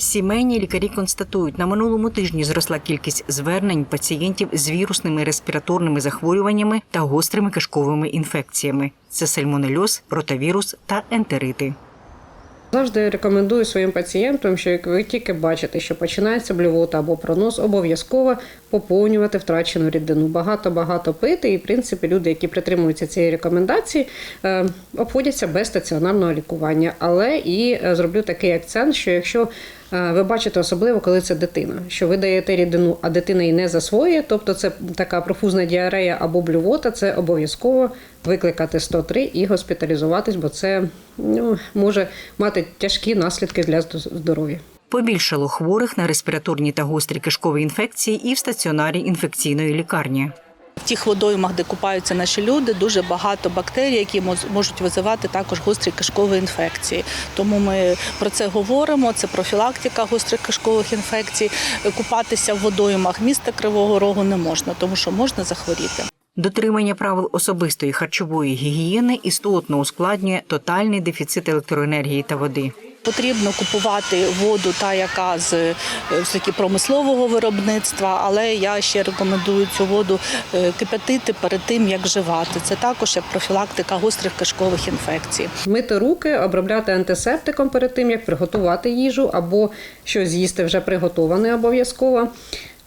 Сімейні лікарі констатують, на минулому тижні зросла кількість звернень пацієнтів з вірусними респіраторними захворюваннями та гострими кишковими інфекціями. Це сальмонельоз, ротавірус та ентерити. Завжди рекомендую своїм пацієнтам, що як ви тільки бачите, що починається блювота або пронос, обов'язково поповнювати втрачену рідину. Багато-багато пити. І, в принципі, люди, які притримуються цієї рекомендації, е, обходяться без стаціонарного лікування. Але і е, зроблю такий акцент, що якщо ви бачите, особливо коли це дитина, що ви даєте рідину, а дитина її не засвоює, тобто це така профузна діарея або блювота, це обов'язково викликати 103 і госпіталізуватись, бо це ну, може мати тяжкі наслідки для здоров'я. Побільшало хворих на респіраторні та гострі кишкові інфекції і в стаціонарі інфекційної лікарні. Тих водоймах, де купаються наші люди, дуже багато бактерій, які мож- можуть визивати також гострі кишкові інфекції. Тому ми про це говоримо. Це профілактика гострих кишкових інфекцій. Купатися в водоймах міста Кривого Рогу не можна, тому що можна захворіти. Дотримання правил особистої харчової гігієни істотно ускладнює тотальний дефіцит електроенергії та води. Потрібно купувати воду, та яка з е, все-таки промислового виробництва, але я ще рекомендую цю воду е, кипятити перед тим, як вживати. Це також як профілактика гострих кишкових інфекцій. Мити руки, обробляти антисептиком перед тим, як приготувати їжу, або щось з'їсти вже приготоване обов'язково.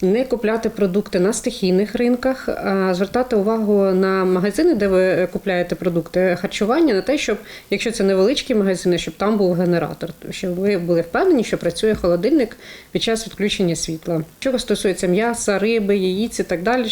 Не купляти продукти на стихійних ринках, а звертати увагу на магазини, де ви купляєте продукти харчування, на те, щоб якщо це невеличкі магазини, щоб там був генератор, щоб ви були впевнені, що працює холодильник під час відключення світла. Що стосується м'яса, риби, яїць і так далі,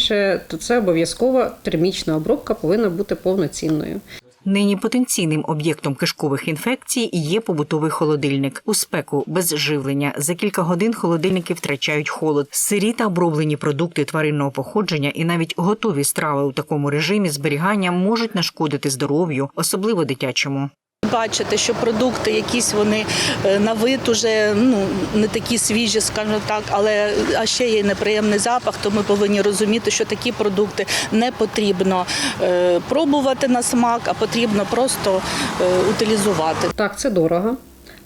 то це обов'язково термічна обробка повинна бути повноцінною. Нині потенційним об'єктом кишкових інфекцій є побутовий холодильник. У спеку без живлення за кілька годин холодильники втрачають холод. Сирі та оброблені продукти тваринного походження і навіть готові страви у такому режимі зберігання можуть нашкодити здоров'ю, особливо дитячому. Бачите, що продукти якісь вони е, на вид уже ну не такі свіжі, скажімо так, але а ще є неприємний запах. То ми повинні розуміти, що такі продукти не потрібно е, пробувати на смак, а потрібно просто е, утилізувати. Так, це дорого,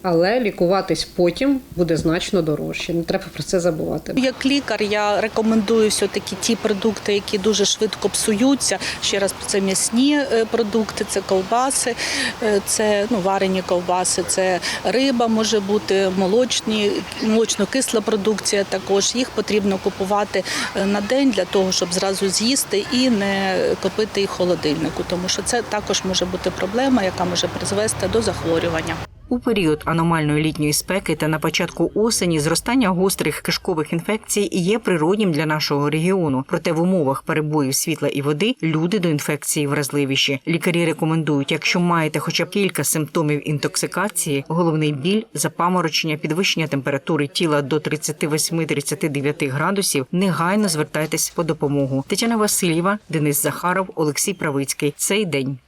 але лікуватись потім буде значно дорожче. Не треба про це забувати. Як лікар я рекомендую все-таки ті продукти, які дуже швидко псуються. Ще раз це м'ясні е, продукти, це ковбаси, е, це ну, варені ковбаси, це риба може бути, молочні, молочно-кисла продукція. Також їх потрібно купувати е, на день для того, щоб зразу з'їсти і не копити їх холодильнику, тому що це також може бути проблема, яка може призвести до захворювання. У період аномальної літньої спеки та на початку осені зростання гострих кишкових інфекцій є природнім для нашого регіону. Проте в умовах перебоїв світла і води люди до інфекції вразливіші. Лікарі рекомендують, якщо маєте хоча б кілька симптомів інтоксикації, головний біль, запаморочення, підвищення температури тіла до 38-39 градусів, негайно звертайтесь по допомогу. Тетяна Васильєва, Денис Захаров, Олексій Правицький. Цей день.